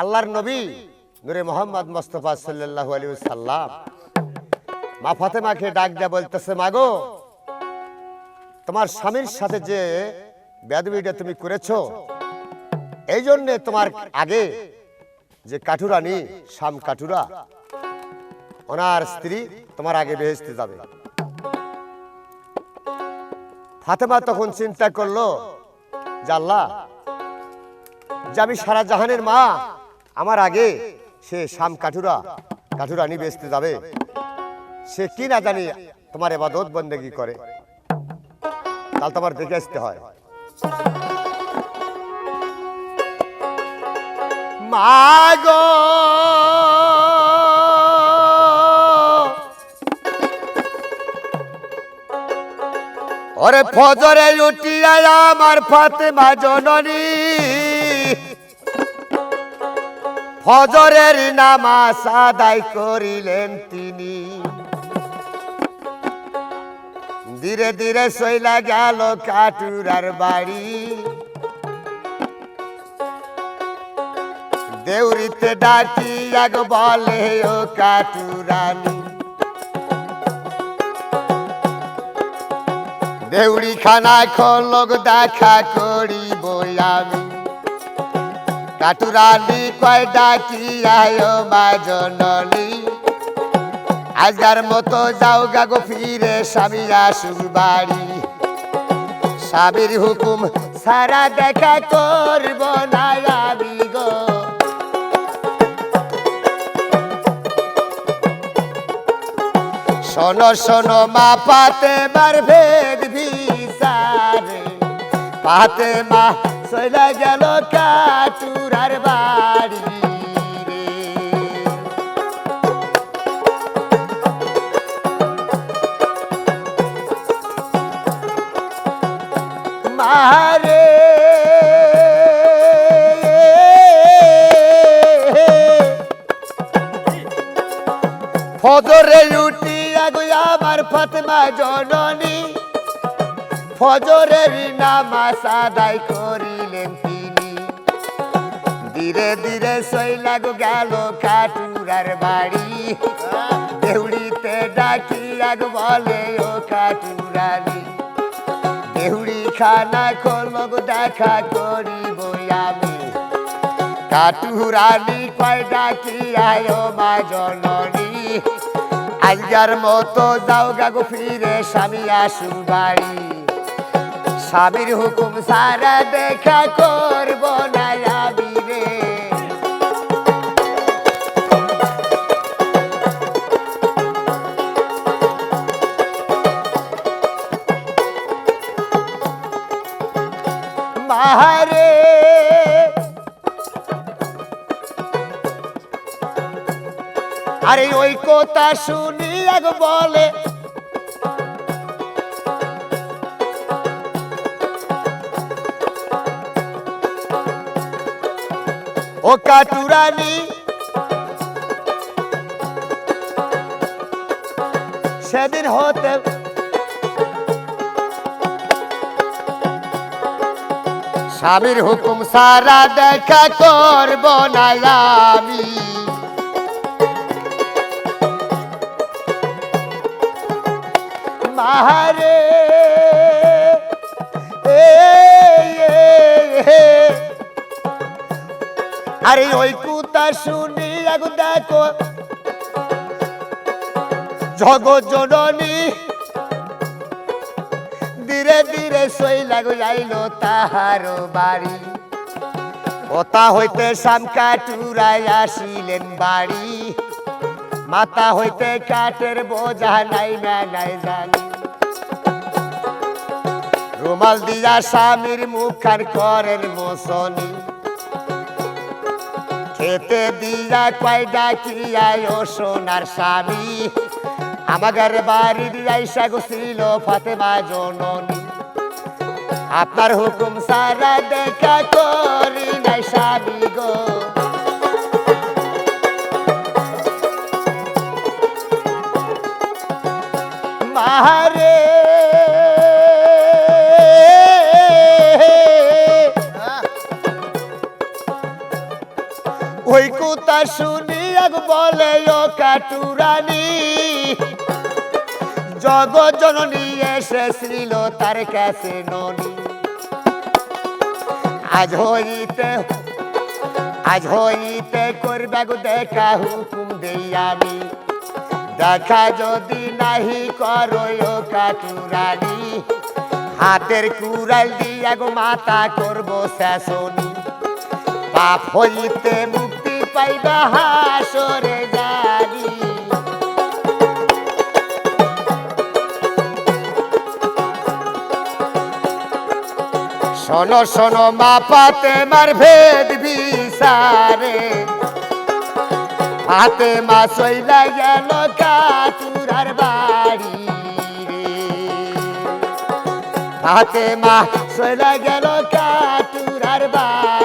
আল্লাহর নবী নূরে মোহাম্মদ মোস্তফা সাল্লাল্লাহু আলাইহি সাল্লাম মা ফাতেমাকে ডাক দেয়া বলতেছে মাগো তোমার স্বামীর সাথে যে বেদবিটা তুমি করেছ এই জন্যে তোমার আগে যে কাঠুরানি শাম কাঠুরা, ওনার স্ত্রী তোমার আগে বেহেস্তে যাবে। ফাতেমা তখন চিন্তা করল, যে আল্লাহ, যে আমি সারা জাহানের মা আমার আগে সে শাম কাঠুরা, কাঠুরানি বেচতে যাবে। সে কি না জানি তোমার এবাদত বন্দেগি করে। তাহলে তোমার দেখে আসতে হয়। ওরে ফজরে উঠিয়া আমার ফাতেমা জননী। ফজরের নামাজ আদায় করিলেন তিনি। ধীরে ধীরে সইলা গেল কাটুরার বাড়ি। দেউরিতে ডাকি এক বলে, ও কাটুরানি। দেউড়ি খানা খোলক দেখা করিব আমি। কাটুরানি কয় আয় মা জননী। আজকার মতো যাও গাগো ফিরে, স্বামী আসুক বাড়ি। স্বামীর হুকুম সারা দেখা করব না আমি গো। শোনো শোনো, মা পাতে বার ভেদ ভিসারে পাতে মা সইলা গেল কাটুরার বাড়ি মারে ফজরে লুটি আগো আমার ফাতেমা জননী। ফজরের নামাজ আদায় করিলেন তিনি। ধীরে ধীরে সইলাগো গেল কাটুরার বাড়ি। দেউড়িতে ডাকি আগ বলে, ও কাটুরানি দেউড়ি খানা খোলগ দেখা করিব আমি। কাটুরানি কয় ডাকি আয় মা জননী আজকার মতো যাও গাগো ফিরে, স্বামী আসু বাড়ি। স্বামীর হুকুম সারা দেখা করব না আমি রে। মাহারে, আরে ওই কথা শুনি এক বলে ও কাটুরানি সেদিন হতে স্বামীর হুকুম সারা দেখা করব না আমি মাহারে এ। আরে ওই কুতা শুনি, আগু দেখো। জগৎ জননী। ধীরে ধীরে সই লাগু যাইলো তাহার বাড়ি। ওতা হইতে শামকা টুরাই আসিলেন বাড়ি। মাথা হইতে কাঠের বোঝা নাই না নাই জানি। রুমাল দিয়া স্বামীর মুখান করেন মোসনি খেতে দিয়া কয় ডাকিয়া ও সোনার স্বামী? আমাদের বাড়ির আইসা গুছিল ফাতেমা জননী। আপনার হুকুম সারা দেখা করি নাই স্বামী গো। মারে শুনি এক বলে, ও কাটুরানি। জগৎ জননী এসেছিল তার কাছে ননি। আজ হইতে আজ হইতে করবে গো দেখা হুকুম দেই দেখা যদি নাহি করো কাটুরানি। হাতের কুড়াল দিয়া গো মাতা করব শেষনি পাপ হইতে মুক্তি পাইবা হাসরে জানি শোনো শোনো, মা পাতে মার ভেদ বিসারে হাতে মা সইলা গেল কাতুরার বাড়ি হাতে মা সইলা গেল কাতুরার বাড়ি